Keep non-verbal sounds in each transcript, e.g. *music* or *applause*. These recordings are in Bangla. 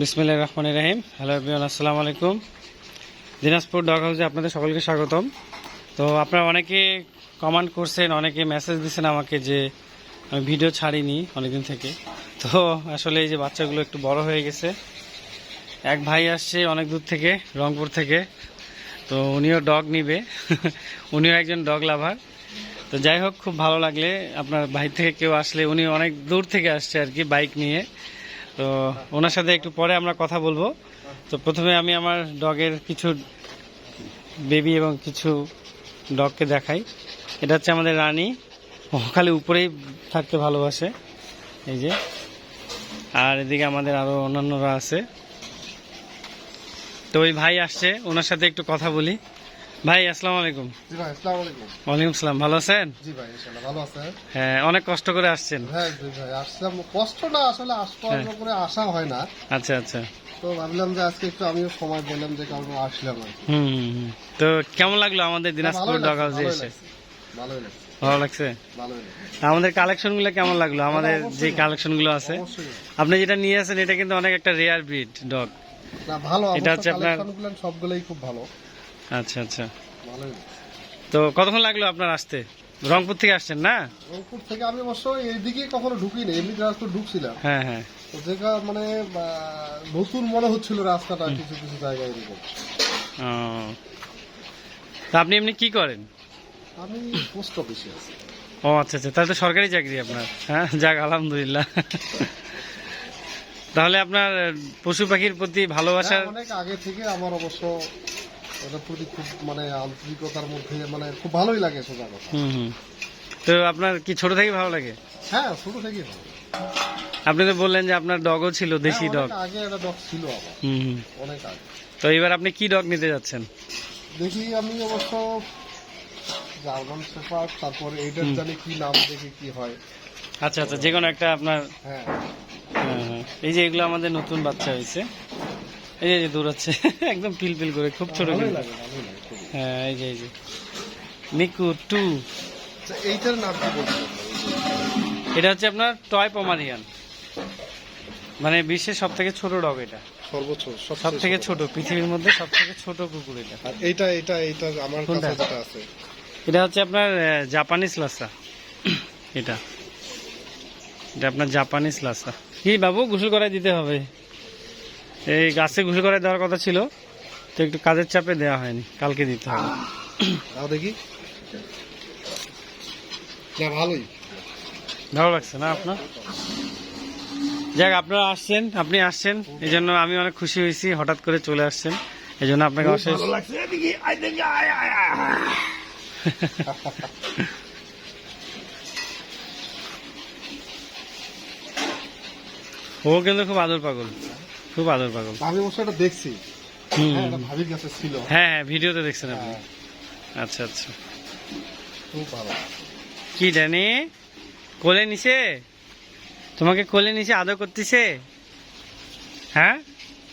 বিসমিল্লাহ রহমান রাহিম। হ্যালো এভরিওয়ান, আসসালামু আলাইকুম। দিনাজপুর ডগ হাউসে আপনাদের সকলকে স্বাগতম। তো আপনারা অনেকে কমান্ড করছেন, অনেকে মেসেজ দিচ্ছেন আমাকে যে আমি ভিডিও ছাড়িনি অনেকদিন থেকে। তো আসলে এই যে বাচ্চাগুলো একটু বড় হয়ে গেছে, এক ভাই আসছে অনেক দূর থেকে, রংপুর থেকে। তো উনিও ডগ নিবে, উনিও একজন ডগ লাভার। তো যাই হোক, খুব ভালো লাগলে আপনার ভাই থেকে কেউ আসলে, উনি অনেক দূর থেকে আসছে আর কি বাইক নিয়ে। তো ওনার সাথে একটু পরে আমরা কথা বলব। তো প্রথমে আমি আমার ডগের কিছু বেবি এবং কিছু ডগকে দেখাই। এটা হচ্ছে আমাদের রানী। খালি উপরেই থাকতে ভালোবাসে। এই যে। আর এদিকে আমাদের আরও অন্যান্যরা আছে। তো ওই ভাই আসছে, ওনার সাথে একটু কথা বলি। ভাই আসসালামু আলাইকুম। জি ভাই আসসালামু আলাইকুম। ওয়ালাইকুম সালাম ভালো আছেন? জি ভাই ইনশাআল্লাহ ভালো আছেন। হ্যাঁ অনেক কষ্ট করে আসছেন। হ্যাঁ জি ভাই আসলাম। কষ্ট না আসলে হ্যাঁ। করে আসা হয় না। আচ্ছা আচ্ছা। তো ভাবলাম যে আজকে একটু আমিও সময় পেলাম যে কারণে আসলাম আর হুম। তো কেমন লাগল আমাদের দিনাজপুর ভালোই ডগ হাউসে এসে লাগছে, ভালোই লাগছে। ভালো লাগছে? আমাদের কালেকশনগুলো কেমন লাগল? আমাদের যে কালেকশনগুলো আছে আপনি যেটা নিয়ে আসেন এটা কিন্তু অনেক একটা রেয়ার ব্রিড ডগ ভালো এটা হচ্ছে আপনার- সবগুলোই খুব ভালো। আচ্ছা আচ্ছা। তো কতক্ষণ লাগল আপনার আসতে? রংপুর থেকে আসছেন না? রংপুর থেকে আমি অবশ্য এইদিকে কখনো ঢুকিনি এমনি রাস্তা ঢুকছিলাম হ্যাঁ হ্যাঁ। তো যেটা মানে নতুন মনে হচ্ছিল রাস্তাটা কিছু কিছু জায়গায় এরকম। তা আপনি এমনি কি করেন? আমি পোস্ট অফিসে আছি। ও আচ্ছা আচ্ছা। তাহলে তো সরকারি চাকরি আপনার। হ্যাঁ যাক আলহামদুলিল্লাহ। তাহলে আপনার পশু পাখির প্রতি ভালোবাসার হ্যাঁ, অনেক আগে থেকে আমার অবশ্য ওটার প্রতি খুব মানে আন্তরিকতার মধ্যে মানে খুব ভালোই লাগে সোজা কথা। হুম হুম। তো আপনার কি ছোট থেকে ভালো লাগে? হ্যাঁ ছোট থেকেই ভালো আপনি তো বললেন যে আপনার ডগও ছিল দেশি হ্যাঁ, ডগ। আগে একটা ডগ ছিল হুম হুম। অনেক আগে। তো এবার আপনি কি ডগ নিতে যাচ্ছেন? দেখি আমি অবশ্য জার্মান শেফার্ড তারপর এইটার। জানি কি নাম দেখি কি হয়। আচ্ছা আচ্ছা যে কোনো একটা আপনার হ্যাঁ। হ্যাঁ, হ্যাঁ। এই যে এগুলো আমাদের নতুন বাচ্চা হয়েছে। এই যে দৌড়াচ্ছে *laughs* একদম পিল পিল করে খুব ছোট। হ্যাঁ এই যে এই যে। নিকু টু। আচ্ছা, এইটার নাম কি এটা হচ্ছে আপনার টয় পমারিয়ান। মানে বিশ্বের সব থেকে ছোট ডগ এটা। সর্বোচ্চ সব থেকে ছোট। পৃথিবীর মধ্যে সব থেকে ছোট কুকুর এটা। আর এইটা এইটা এইটা আমার কাছে যেটা আছে। এটা হচ্ছে আপনার জাপানিজ লাসা। এটা। এটা আপনার জাপানিজ লাসা। কি বাবু গোসল করায় দিতে হবে। এই গাছে গোসল করায় দেওয়ার কথা ছিল তো একটু কাজের চাপে দেওয়া হয়নি কালকে দিতে হবে। দেখি। না ভালোই। ভালো লাগছে না আপনার? যাক আপনারা আসছেন আপনি আসছেন এই জন্য আমি অনেক খুশি হয়েছি হঠাৎ করে চলে আসছেন এই জন্য আপনাকে অশেষ ও কিন্তু খুব আদর পাগল। খুব আদর পাগল। আমি অবশ্য এটা দেখছি। হ্যাঁ এটা ভাবির কাছে ছিল। হ্যাঁ হ্যাঁ ভিডিওতে দেখছেন আপনি। হ্যাঁ, আচ্ছা আচ্ছা। খুব ভালো। কি জানি? কোলে নিছে? তোমাকে কোলে নিচে আদর করতেছে? হ্যাঁ?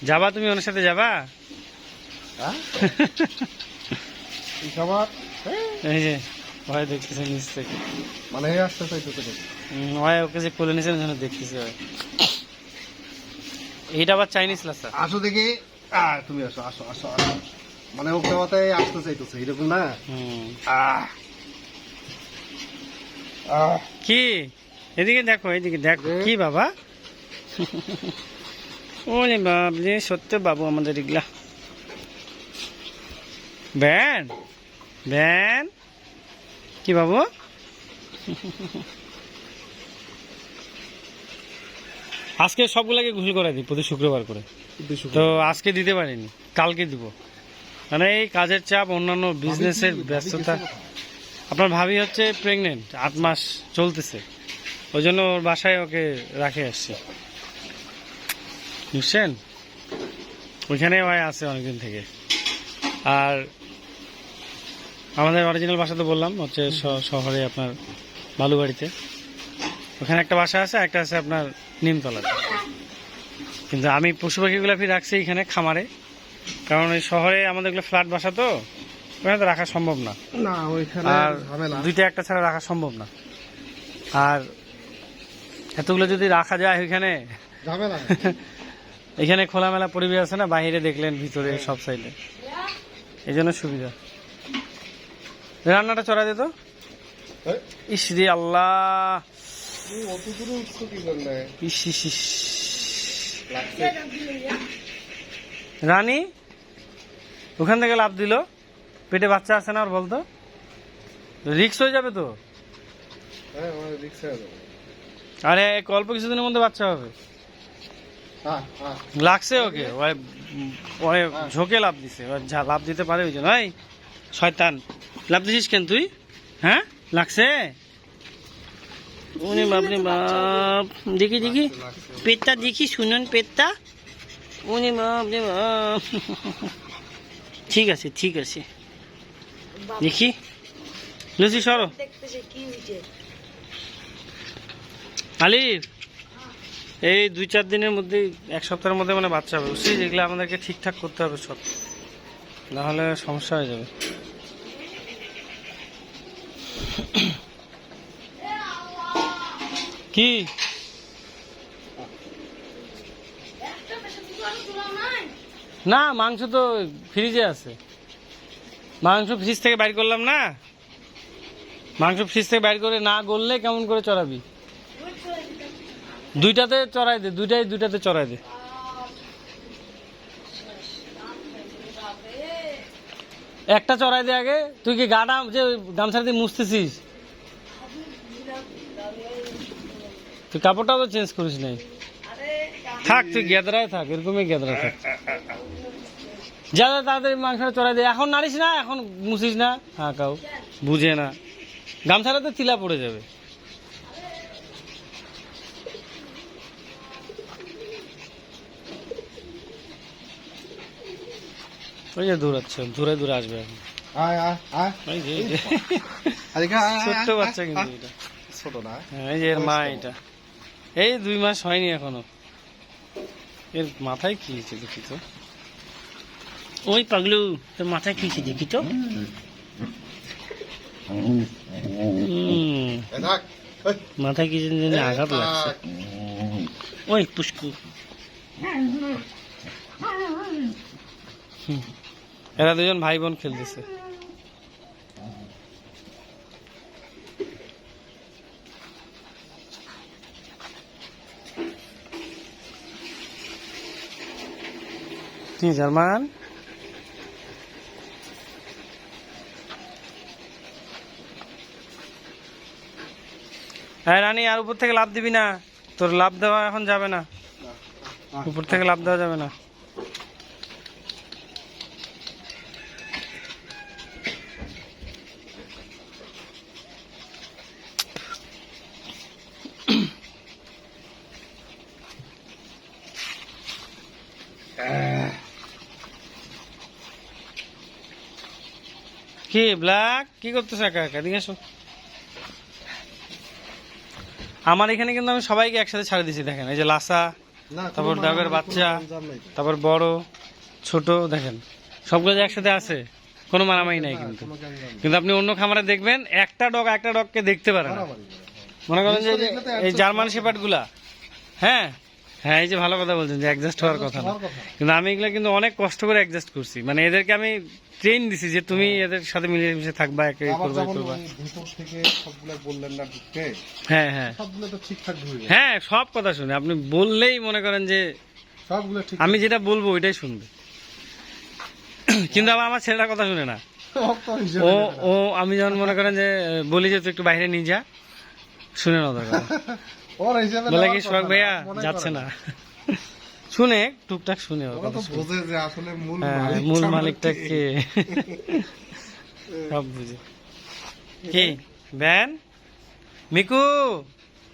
যাবা তুমি ওনার সাথে যাবা? হ্যাঁ? *laughs* এই যে ভয় দেখতেছে নিচ থেকে। মানে আসতে ওকে যে কোলে যেন দেখতেছে। এইটা আবার চাইনিজ লাসা আসো দেখি। তুমি আসো আসো আসো আসো। মানে ও কেওয়াতে আসতে চাইতেছে এরকম না? কি? এদিকে দেখো এদিকে দেখো। কি বাবা? ওরে বাবলে সত্য বাবু আমাদের এগুলা। ব্যান ব্যান। কি বাবু? আজকে সবগুলাকে গোসল করে দিই প্রতি শুক্রবার করে। তো আজকে দিতে পারিনি কালকে দিব। মানে এই কাজের চাপ অন্যান্য বিজনেসের ব্যস্ততা। আপনার ভাবি হচ্ছে প্রেগনেন্ট আট মাস চলতেছে। ওই জন্য ওর বাসায় ওকে রাখে আসছে। বুঝছেন? ওইখানে ওই আছে অনেকদিন থেকে। আর আমাদের অরিজিনাল বাসা তো বললাম হচ্ছে শহরে আপনার বালুবাড়িতে। ওখানে একটা বাসা আছে একটা আছে আপনার নিমতলাতে কিন্তু আমি পশু পাখিগুলো ফির রাখছি এখানে খামারে। কারণ ওই শহরে আমাদের এগুলো ফ্ল্যাট বাসা তো ওখানে তো রাখা সম্ভব না। আর দুইটা একটা ছাড়া রাখা সম্ভব না। আর এতগুলো যদি রাখা যায় ওইখানে *laughs* এখানে খোলামেলা পরিবেশ আছে না বাইরে দেখলেন ভিতরে সব সাইডে। এই জন্য সুবিধা। রান্নাটা চড়া দিত ইস রে আল্লাহ! অত দূরে উঠছো কি রানী ওখান থেকে লাভ দিল। পেটে বাচ্চা আছে না আর বলতো? রিক্স হয়ে যাবে তো? হ্যাঁ আরে অল্প কিছুদিনের মধ্যে বাচ্চা হবে। হ্যাঁ হ্যাঁ। লাগছে ওকে। ওই ওই ঝোঁকে লাভ দিছে। লাভ দিতে পারে ওই জন্য। শয়তান। লাভ দিছিস কেন তুই? হ্যাঁ? লাগছে? উনি বাপরে বাপ। দেখি দেখি। পেটটা দেখি, শুনুন পেটটা। উনি বাপরে বাপ। ঠিক আছে ঠিক আছে। দেখি। লুচি সরো। আলিফ, এই দুই, চার দিনের মধ্যে, এক সপ্তাহের মধ্যে মানে বাচ্চা হবে। বুঝছিস? এগুলো আমাদেরকে ঠিকঠাক করতে হবে সব। নাহলে সমস্যা হয়ে যাবে। কি? না, মাংস তো ফ্রিজে আছে। মাংস ফ্রিজ থেকে বাইর করলাম না। মাংস ফ্রিজ থেকে বাইর করে না গললে কেমন করে চড়াবি? দুইটাতে চড়াই দে, দুইটাই, দুইটাতে চড়াই দে। একটা চড়াই দে আগে। তুই কি গাটা যে গামছা দিয়ে মুছতেছিস? তুই কাপড়টাও তো চেঞ্জ করিস নাই। থাক তুই গেদরায় থাক এরকমই গেদরা থাক। যা যা তাড়াতাড়ি মাংসটা চড়াই দে। এখন নাড়িস না এখন মুছিস না। হ্যাঁ কাউ। বুঝে না। গামছাটা তো পড়ে যাবে। ওই যে দৌড়াচ্ছে দূরে দূরে আসবে এখন। ছোট্ট বাচ্চা কিন্তু এটা। ছোট না। হ্যাঁ, এই যে এর মা এটা। এই দুই মাস হয়নি এখনও। এর মাথায় কি হয়েছে দেখি তো? ওই পাগলু তোর মাথায় কি হয়েছে দেখি তো? মাথায় কি যেন আঘাত লাগছে। ওই পুষ্কু। হুম। এরা দুজন ভাই বোন খেলতেছে। কি জার্মান? হ্যাঁ রানী আর উপর থেকে লাভ দিবি না। তোর লাভ দেওয়া এখন যাবে না। উপর থেকে লাভ দেওয়া যাবে না। কি ব্ল্যাক? কি করতেছে একা একা? এদিকে আসো। আমার এখানে কিন্তু আমি সবাইকে একসাথে ছাড়ে দিছি দেখেন। এই যে লাসা তারপর ডাবের বাচ্চা। তারপর বড় ছোট দেখেন। সবগুলো একসাথে আছে কোনো মারামারি নাই কিন্তু। কিন্তু আপনি অন্য খামারে দেখবেন একটা ডগ একটা ডগকে দেখতে পারে না। মারামারি করে। মনে করেন যে এই জার্মান করা শেপার্ডগুলা হ্যাঁ? হ্যাঁ এই যে ভালো কথা বলছেন যে অ্যাডজাস্ট হওয়ার কথা না। কিন্তু আমি এগুলো কিন্তু অনেক কষ্ট করে অ্যাডজাস্ট করছি। মানে এদেরকে আমি ট্রেন দিছি যে তুমি এদের সাথে মিলে মিশে থাকবা একে করবা করবা। ভিতর থেকে সবগুলো বললেন না ঢুকতে হ্যাঁ হ্যাঁ। সবগুলো তো ঠিকঠাক ঢুকে হ্যাঁ সব কথা শুনে। আপনি বললেই মনে করেন যে সবগুলো ঠিক আমি যেটা বলব ওইটাই শুনবে। কিন্তু আবার আমার ছেলেটার কথা শুনে না। ও ও আমি যখন মনে করেন যে বলি যে তুই একটু বাইরে নিয়ে যা। শুনে না ওদের কথা ওর হিসেবে বলে কি সোহাগ ভাইয়া? যাচ্ছে না। শুনে টুকটাক শুনে ওর কথা বোঝে যে আসলে মূল হ্যাঁ, মালিকটা মূল মালিকটা কে। কে? সব বুঝে। কি? ব্যান? মিকু?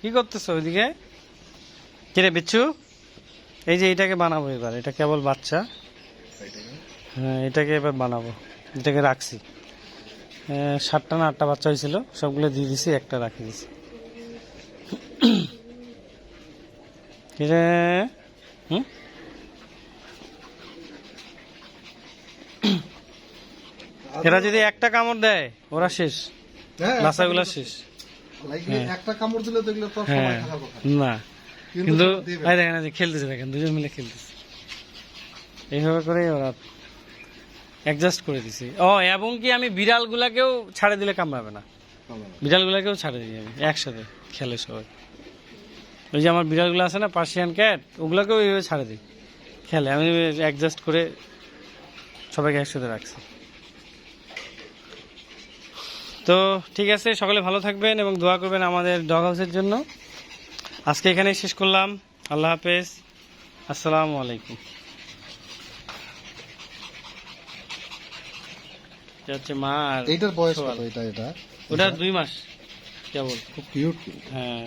কি করতেছো ওইদিকে? কিরে বিচ্ছু? এই যে এটাকে বানাবো এবার এটা কেবল বাচ্চা। হ্যাঁ এটাকে এবার বানাবো এটাকে রাখছি। সাতটা না আটটা বাচ্চা হয়েছিল সবগুলো দিয়ে দিছি একটা রাখি দিছি। কিরে? হুম? এরা যদি একটা কামড় দেয় ওরা শেষ। হ্যাঁ, বাচ্চাগুলো শেষ। হ্যাঁ। একটা কামড় দিলে তো এগুলো তো আর হ্যাঁ না। কিন্তু দেখেন যে খেলতেছে দেখেন দুজন মিলে খেলতেছে। এইভাবে করে ওরা অ্যাডজাস্ট করে দিছি। ও এবং কি আমি বিড়ালগুলাকেও ছাড়ে দিলে কামড়াবে না। বিড়ালগুলাকেও ছাড়ে দিই আমি একসাথে খেলে সবাই। ওই যে আমার বিড়ালগুলো আছে না পার্সিয়ান ক্যাট ওগুলোকেও এইভাবে ছাড়ে দিই। খেলে আমি অ্যাডজাস্ট করে সবাইকে একসাথে রাখছি। তো ঠিক আছে সকলে ভালো থাকবেন এবং দোয়া করবেন আমাদের ডগ হাউসের জন্য। আজকে এখানেই শেষ করলাম। আল্লাহ হাফেজ। আসসালামু আলাইকুম। হচ্ছে মা এইটার বয়স এটা এটা? ওটা দুই মাস। কেবল। খুব কিউট হ্যাঁ।